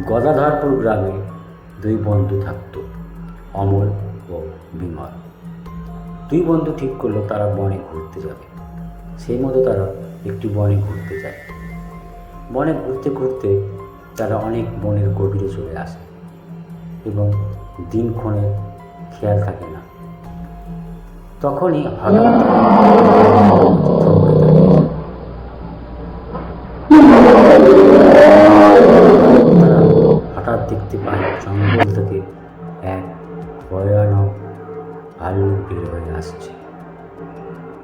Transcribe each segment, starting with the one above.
গদাধরপুর গ্রামে দুই বন্ধু থাকতো, অমল ও বিমল। দুই বন্ধু ঠিক করল তারা বনে ঘুরতে যাবে। সেই মতো তারা একটি বনে ঘুরতে যায়। বনে ঘুরতে ঘুরতে তারা অনেক বনের গভীরে চলে আসে এবং দিনক্ষণের খেয়াল থাকে না। তখনই হঠাৎ বের হয়ে আসছে।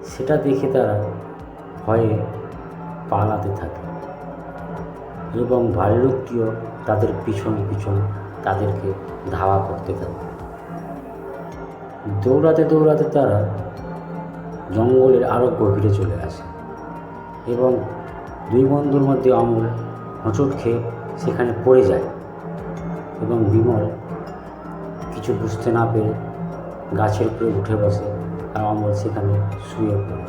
সেটা দেখে তারা ভয়ে পালাতে থাকে এবং ভাল্লুকটিও তাদের পিছন পিছন তাদেরকে ধাওয়া করতে থাকে। দৌড়াতে দৌড়াতে তারা জঙ্গলের আরও গভীরে চলে আসে এবং দুই বন্ধুর মধ্যে অমল হোঁচট খেয়ে সেখানে পড়ে যায় এবং বিমল কিছু বুঝতে না পেরে গাছের উপরে উঠে বসে আর অমল সেখানে শুয়ে পড়ে।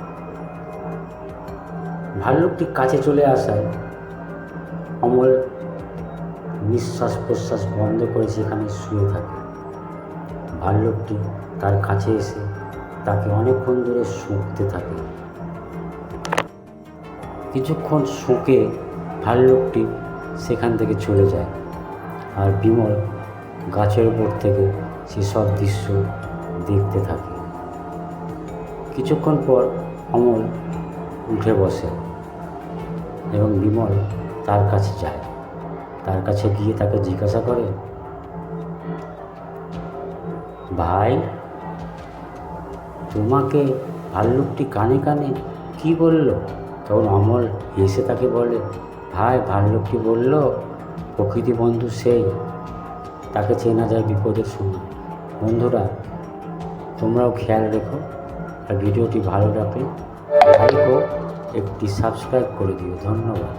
ভাল্লুকটি কাছে চলে আসায় অমল নিঃশ্বাস প্রশ্বাস বন্ধ করে সেখানে শুয়ে থাকে। ভাল্লুকটি তার কাছে এসে তাকে অনেকক্ষণ ধরে শুঁকতে থাকে। কিছুক্ষণ শুঁকে ভাল্লুকটি সেখান থেকে চলে যায় আর বিমল গাছের উপর থেকে সেসব দৃশ্য দেখতে থাকে। কিছুক্ষণ পর অমল উঠে বসে এবং বিমল তার কাছে যায়। তার কাছে গিয়ে তাকে জিজ্ঞাসা করে, ভাই, তোমাকে ভাল্লুকটি কানে কানে কি বলল? তখন অমল হেসে তাকে বলে, ভাই, ভাল্লুকটি বলল প্রকৃতি বন্ধু সেই। তাকে চেনা যায় বিপদের সময়। বন্ধুরা তোমরাও খেয়াল রেখো আর ভিডিওটি ভালো লাইক ও একটি সাবস্ক্রাইব করে দিও। ধন্যবাদ।